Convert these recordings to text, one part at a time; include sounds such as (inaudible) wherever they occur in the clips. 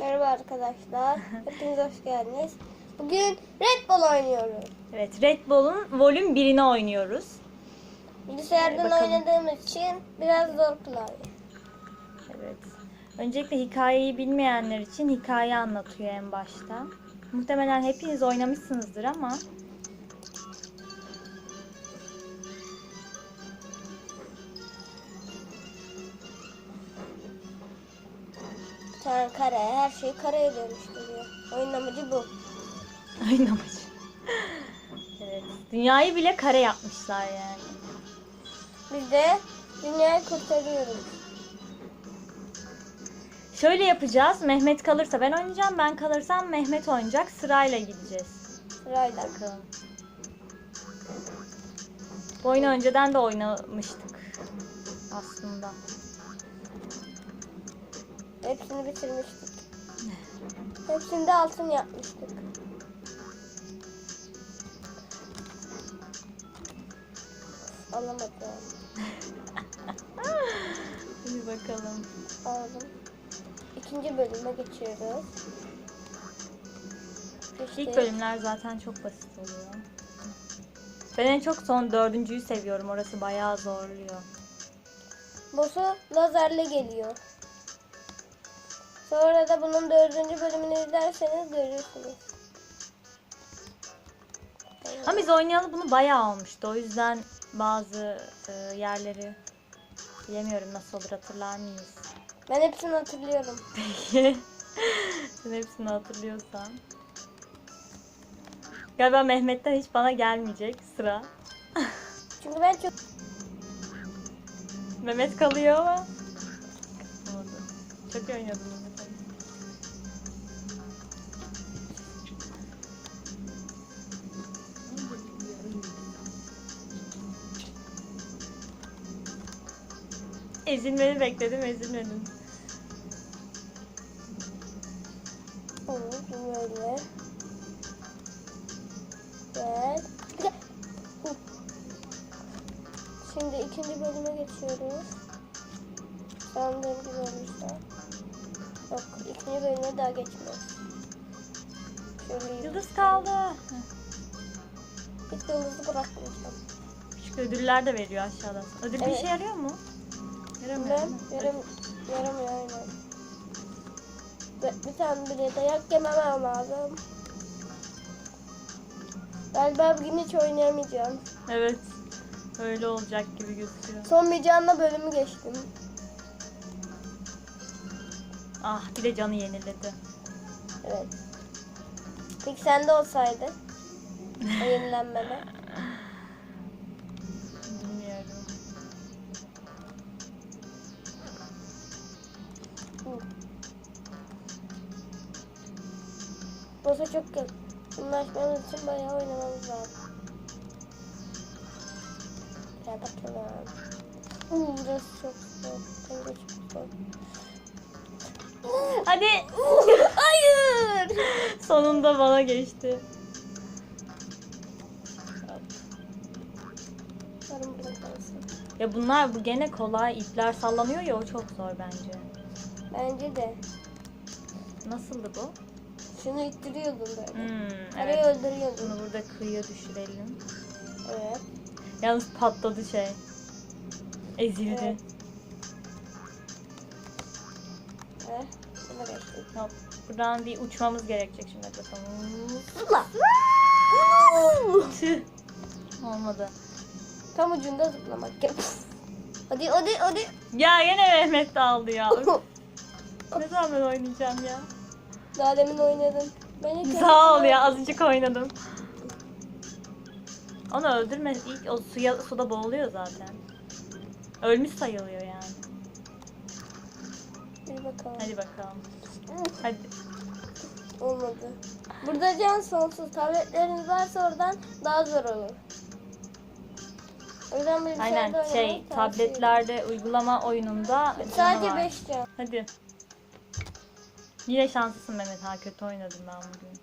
Merhaba arkadaşlar. Hepiniz hoş geldiniz. Bugün Red Bull oynuyoruz. Evet, Red Bull'un volüm 1'ini oynuyoruz. Bilgisayardan bakalım. oynadığımız için biraz zor klavye. Evet. Öncelikle hikayeyi bilmeyenler için hikaye anlatıyor en başta. Muhtemelen hepiniz oynamışsınızdır ama kare, her şeyi kareye dönüştürüyor. Oyun amacı bu. oynamaç. evet. Dünyayı bile kare yapmışlar yani. Biz de dünyayı kurtarıyoruz. Şöyle yapacağız. Mehmet kalırsa ben oynayacağım. Ben kalırsam Mehmet oynayacak. Sırayla gideceğiz. Sırayla. Bakalım. Bu oyunu önceden de oynamıştık. Aslında. Hepsini bitirmiştik. Hepsinde altın yapmıştık. Alamadım. (laughs) Hadi bakalım. Aldım. İkinci bölüme geçiyoruz. İşte İlk bölümler zaten çok basit oluyor. Ben en çok son dördüncüyü seviyorum. Orası bayağı zorluyor. Boss'u lazerle geliyor. Sonra da bunun dördüncü bölümünü izlerseniz görürsünüz. Ama biz oynayalı bunu bayağı olmuştu. O yüzden bazı e, yerleri bilemiyorum nasıl olur hatırlar mıyız? Ben hepsini hatırlıyorum. (laughs) Peki. Sen hepsini hatırlıyorsan. Galiba Mehmet'ten hiç bana gelmeyecek sıra. Çünkü ben çok Mehmet kalıyor ama. Çok iyi oynuyordun Ezilmeni bekledim, ezilmedin. Olur, böyle. Gel. Şimdi ikinci bölüme geçiyoruz. Sandığım gibi olmuşlar. Yok, ikinci bölüme daha geçmiyoruz. Şöyle yıldız. Yıldız kaldı. Hiç yıldızı bırakmayacağım. Küçük ödüller de veriyor aşağıda. Ödül bir Evet. işe yarıyor mu? Yaramıyor. Ben yaram, yaramıyor aynen. Ve bir tane bile dayak yememem lazım. Galiba bugün hiç oynayamayacağım. Evet. Öyle olacak gibi gözüküyor. Son bir canla bölümü geçtim. Ah bir de canı yeniledi. Evet. Peki sende olsaydı? (laughs) O yenilenmeme. Bosa çok yakınlaşmamız için bayağı oynamamız lazım. Gel bakalım. Uuu burası çok zor. Bence çok zor. Hadi. (laughs) Hayır. Sonunda bana geçti. Ya bunlar bu gene kolay. ipler sallanıyor ya o çok zor bence. Bence de. Nasıldı bu? Şunu ittiriyordun böyle. Hmm, Arayı evet. öldürüyordun. Bunu burada kıyıya düşürelim. Evet. Yalnız patladı şey. Ezildi. Evet. Geçtik. Hop. Buradan bir uçmamız gerekecek şimdi bakalım. Tüh. Olmadı. Tam ucunda zıplamak. Gel. (laughs) Hadi hadi hadi. Ya yine Mehmet aldı ya. (laughs) ne zaman ben oynayacağım ya? Daha demin oynadım. Ben ilk Sağ ol ya azıcık oynadım. Onu öldürme. İlk o suya suda boğuluyor zaten. Ölmüş sayılıyor yani. Bir bakalım. Hadi bakalım. Hadi. Olmadı. Burada can sonsuz. Tabletleriniz varsa oradan daha zor olur. O yüzden bilgisayarda Aynen oynamayı şey tavsiye tabletlerde uygulama oyununda Sadece var. 5 can. Hadi. Yine şanslısın Mehmet ha kötü oynadım ben bugün.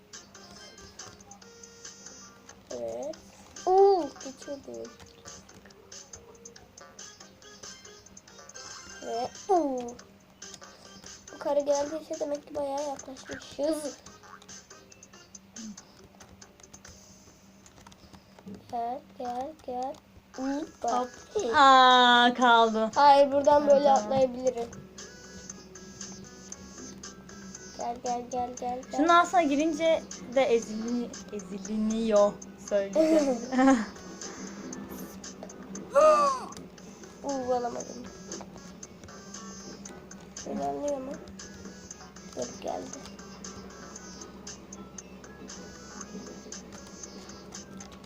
Evet. Oo, geçiyordum. Ve oo. Bu kare geldiyse demek ki bayağı yaklaşmışız. Gel gel gel. Hop. Aa kaldı. Hayır buradan böyle atlayabilirim. Gel gel gel gel. gel. Şunun altına girince de ezilini, eziliniyor söyleyeceğim. Uuu alamadım. İlerliyor mu? Yok geldi.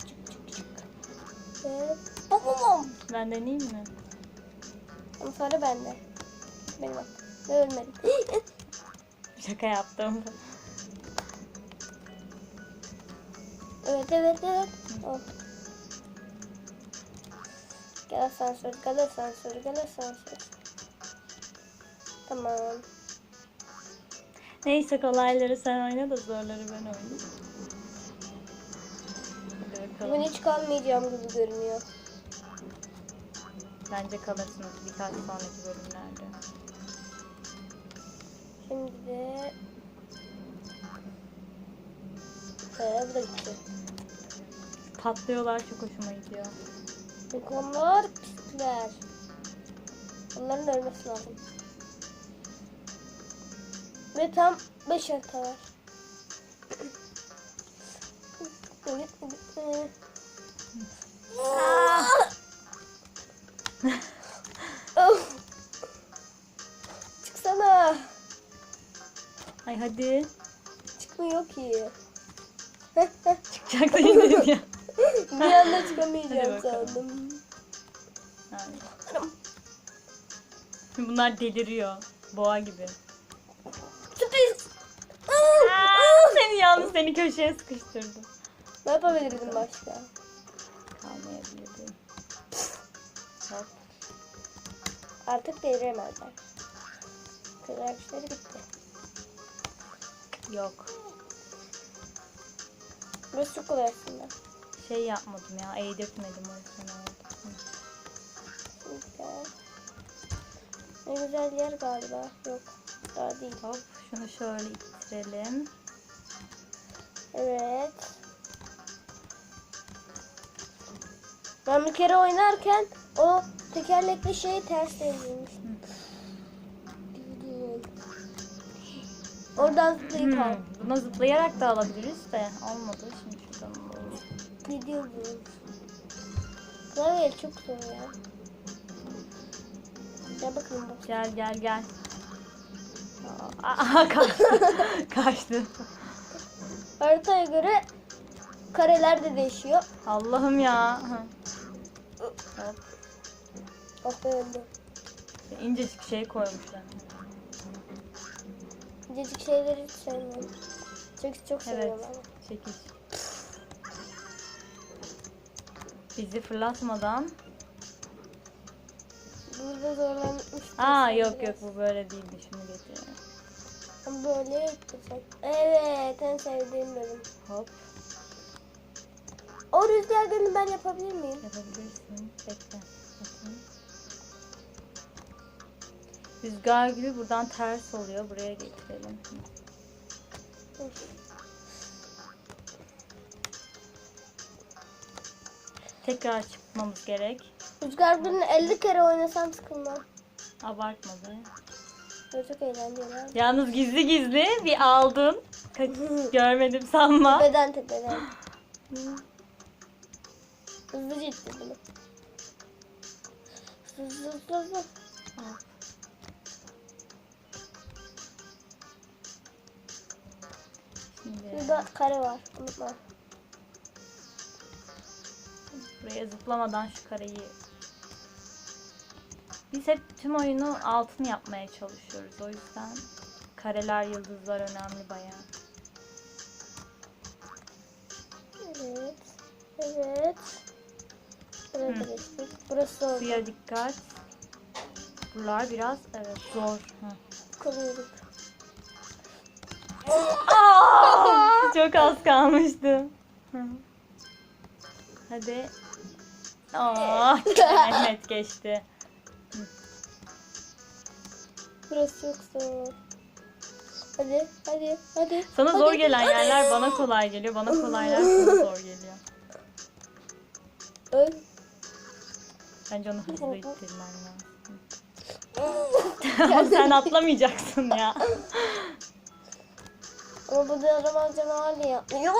Çık çık çık. Ve bum bum bum. ben deneyeyim mi? Sonra bende. Benim bak. Ölmedim. Şaka yaptım. evet evet evet. Oh. Gel asansör, gel asansör, gel asansör. Tamam. Neyse kolayları sen oyna da zorları ben oynayayım. Hadi Bugün hiç kalmayacağım gibi görünüyor. Bence kalırsınız birkaç sonraki bölümlerde. Şimdi de... Ee, bu da gitti. Patlıyorlar çok hoşuma gidiyor. Unicornlar pisler. Onların ölmesi lazım. Ve tam 5 harita var. (laughs) Of. Hadi. Çıkmıyor ki. (laughs) Çıkacak da yine ya. (laughs) Bir anda çıkamayacağım sandım. Şimdi bunlar deliriyor. Boğa gibi. Sürpriz. Aa, seni yalnız seni köşeye sıkıştırdım. Ne yapabilirdim başka? Kalmayabilirdim. Hop. Artık deviremezler. Kızlar güçleri bitti. Yok. Burası çok kolay aslında. Şey yapmadım ya. Eğdirtmedim o yüzden oldu. Ne güzel yer galiba. Yok. Daha değil. Hop. Şunu şöyle ittirelim. Evet. Ben bir kere oynarken o tekerlekli şeyi ters devrilmiştim. Oradan zıplayıp Hmm, al. Buna zıplayarak da alabiliriz de olmadı. Şimdi şuradan alalım. Gidiyorum. Klavye çok zor ya. Gel bakalım bak. Gel gel gel. Aa, kaçtı. (laughs) kaçtı. Haritaya göre kareler de değişiyor. Allah'ım ya. Hop. Oh be öldüm. İncecik şey koymuşlar. İncecik şeyleri hiç sevmiyorum. Çok çok Evet. seviyorum ama. Çekiş. Bizi fırlatmadan. Burada zorlanmıştım. Aa yok biraz. yok bu böyle değildi. Şunu. Ben Böyle yapacağım. Evet en sevdiğim bölüm. Hop. O rüzgar gölünü ben yapabilir miyim? Yapabilirsin. Bekle. Bakayım. Rüzgar gibi buradan ters oluyor. Buraya getirelim. Tekrar çıkmamız gerek. Rüzgar gölünü 50 kere oynasam sıkılmam. Abartma be. Böyle çok eğlenceli. ya. Yalnız gizli gizli bir aldın. Kaç- (laughs) görmedim sanma. Tepeden tepeden. Hızlıca itti bunu. Hızlı hızlı hızlı. Burada kare var. Unutma. buraya zıplamadan şu kareyi biz hep tüm oyunu altın yapmaya çalışıyoruz. O yüzden kareler, yıldızlar önemli bayağı. Evet. Evet. Buraya da Hı. geçtik. Burası oldu. Suya dikkat. Buralar biraz evet zor. Hı. Aa! Çok az kalmıştı. Hadi. Aa, Mehmet geçti. Burası çok zor. Hadi hadi hadi. Sana hadi, zor gelen hadi. yerler bana kolay geliyor. Bana kolaylar sana (laughs) zor geliyor. Öl. Bence onu hızlı ittirmen lazım. (laughs) Sen atlamayacaksın ya. (laughs) Ama bu da yaramaz canavar ne yapmıyor?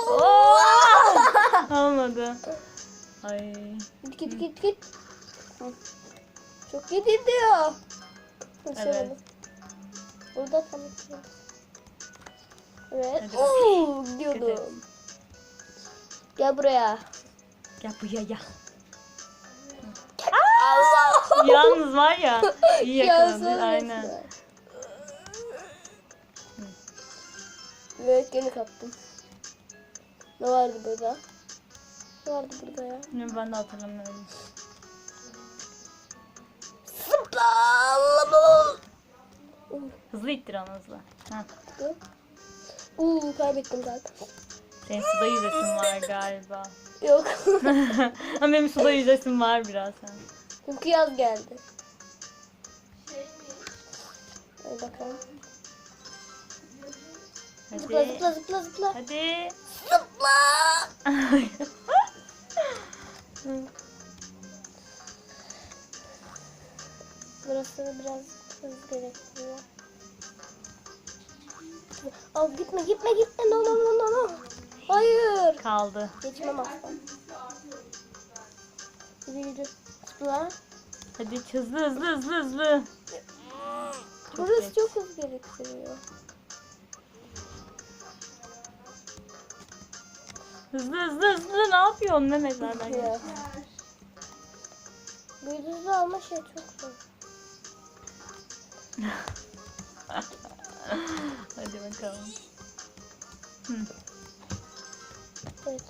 Olmadı. Ay. Git git git git. Çok iyi diyor. Evet. Burada tam ikiyiz. Evet. Hadi Oo, Dikkat et. gidiyordum. Gel buraya. Gel buraya gel. Allah. Yalnız var ya. iyi yakaladın. Aynen. Evet gene kaptım. Ne vardı burada? Ne vardı burada ya? Ne, Ben de hatırlamıyorum. Zıpla. Hızlı ittir onu hızlı. Heh. Uuu kaybettim zaten. Senin suda yüzesin var galiba. Yok. (laughs) Ama benim suda yüzesim var biraz. Ha. Çünkü yaz geldi. Hadi bakalım. Zıpla Hadi. zıpla zıpla zıpla. Hadi. Zıpla. (laughs) Burası biraz hız gerektiriyor. Al gitme gitme gitme no no no no no. Hayır. Kaldı. Geçmem asla. Yürü yürü. Zıpla. Hadi hızlı hızlı hızlı hızlı. Burası çok hız gerektiriyor. Hızlı hızlı hızlı ne yapıyorsun Mehmet nereden Ya. geçiyor? Bu hızlı alma şey çok zor. (laughs) Hadi bakalım. Hı. Evet.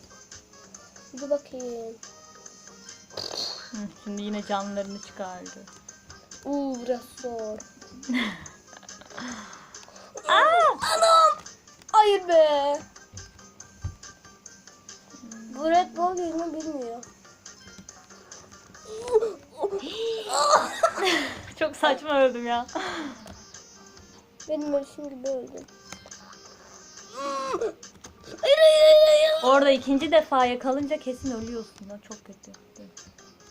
Dur bakayım. Hı, Şimdi yine canlarını çıkardı. Uuu biraz zor. (laughs) Aa! Anam! Hayır be. Bu Red Bull yüzünü bilmiyor. (laughs) Çok saçma öldüm ya. Benim ölüşüm gibi öldüm. Hayır hayır hayır. Orada ikinci defa yakalınca kesin ölüyorsun. O çok kötü.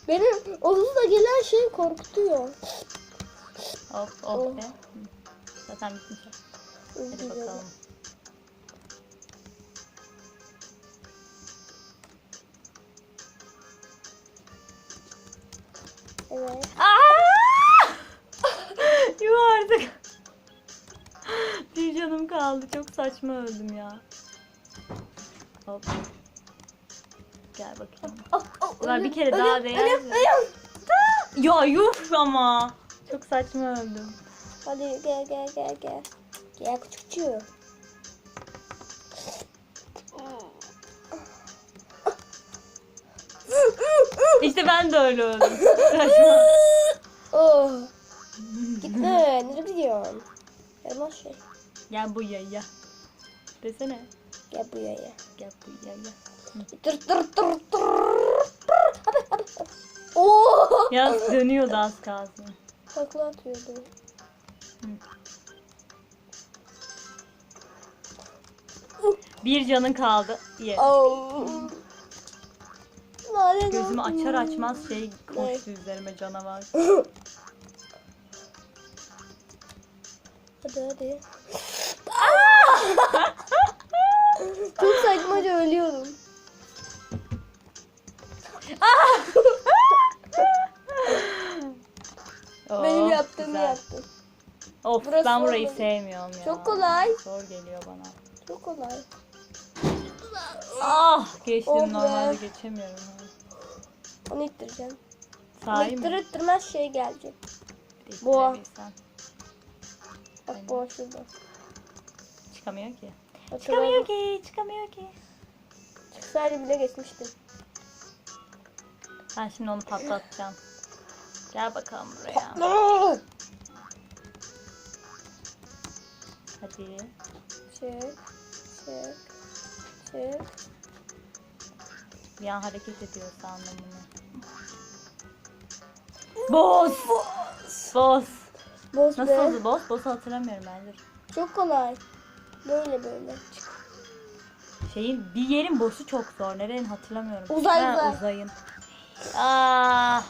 Benim o hızla gelen şey korkutuyor. Of Oh. of be. Zaten bitmiş. Hadi bakalım. Evet. Aa! (laughs) Yuh artık. Bir canım kaldı. Çok saçma öldüm ya. Hop. Gel bakayım. Oh, oh, Ulan bir kere daha değer. Ya yuh ama. Çok saçma öldüm. Hadi gel gel gel gel. Gel küçükçü. Ben de öyle. Saçma. (laughs) oh. Gitme. Nereye gidiyorsun? Yaramaz şey. Gel bu yaya. Desene. Gel buraya. Gel bu yaya. Tır tır tır tır. Abi abi. Oo. Yalnız dönüyordu az kalsın. Takla atıyordu. Bir canın kaldı. Ye. Oh. Lanet Gözümü olsun. açar açmaz şey koştu üzerime canavar. Hadi hadi. Çok saçmaca ölüyorum. Benim Oh, yaptığımı güzel. yaptın. Of Burası ben burayı olmadı. sevmiyorum ya. Çok kolay. Zor geliyor bana. Çok kolay. Ah geçtim Oh normalde geçemiyorum. Onu ittireceğim. Sahi İttir mi? ittirmez şey gelecek. Boğa. Bak bu şurada. Çıkamıyor ki. Çıkamıyor ki. Çıkamıyor ki. Çıksaydı bile geçmiştim. Ben şimdi onu patlatacağım. Gel bakalım buraya. No! Hadi. Çık. Çık. Çık. An hareket ediyor sandım bunu. Boss! Boss! Boz Nasıl be. oldu boss? Boss'u hatırlamıyorum ben dur. Çok kolay. Böyle böyle. Şeyin bir yerin boss'u çok zor. Nerenin hatırlamıyorum. Uzay, Ha, uzay. Uzayın. Aa,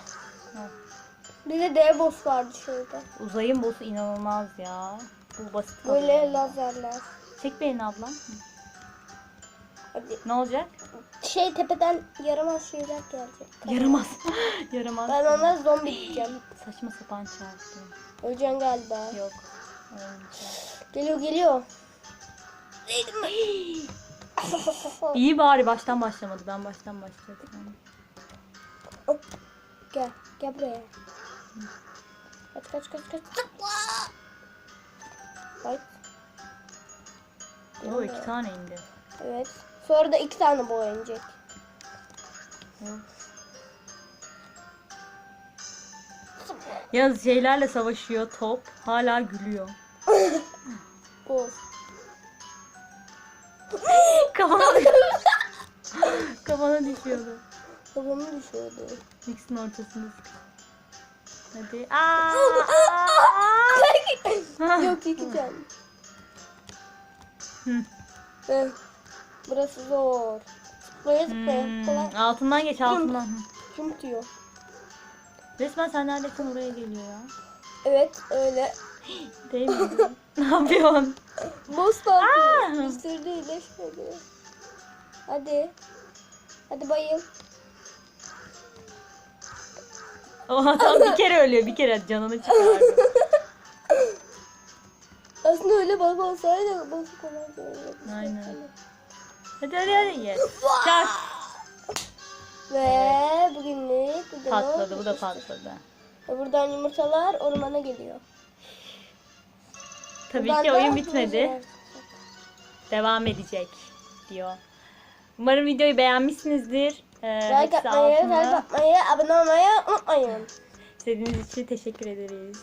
Bir de dev boss vardı şurada. uzayın boss'u inanılmaz ya. Bu basit Böyle lazerler. Çek beni ablam. Hadi. Ne olacak? Şey tepeden yaramaz şeyler gelecek. Yaramaz. (gasps) Yaramaz. Ben ona zombi diyeceğim. Saçma sapan çarptı. Öleceksin galiba. Yok. Geliyor geliyor. (gasps) İyi bari baştan başlamadı. Ben baştan başladım. gel. Gel buraya. Kaç kaç kaç kaç. Zıpla. Ay. O iki tane indi. Evet. Sonra da iki tane boğa inecek. Yaz şeylerle savaşıyor top. Hala gülüyor. (laughs) Boz. (laughs) Kafana (laughs) Kafana düşüyordu. Babamı düşürdü. İkisinin ortasında. Hadi. Aa, aa. Yok yıkacağım. Hı. Burası zor. Zıplaya zıplaya. Hmm, Kolay. altından geç altından. Jump diyor. Resmen sen neredesin oraya geliyor ya. Evet öyle. (gasps) Değil mi? (laughs) ne yapıyorsun? Boss yapıyor. Sürü de iyileşmedi. Hadi. Hadi bayıl. Oha tam bir kere ölüyor bir kere canını çıkardı. (laughs) Aslında öyle bak olsaydı boss kolay. Aynen. Hadi hadi hadi ye. Çak. Ve bugünlük bu da Patladı bu da patladı. Ve buradan yumurtalar ormana geliyor. Tabii Buradan ki da oyun bitmedi. dinozorlar. Devam edecek diyor. Umarım videoyu beğenmişsinizdir. Ee, Like atmayı, altında. like atmayı, abone olmayı unutmayın. İzlediğiniz için teşekkür ederiz.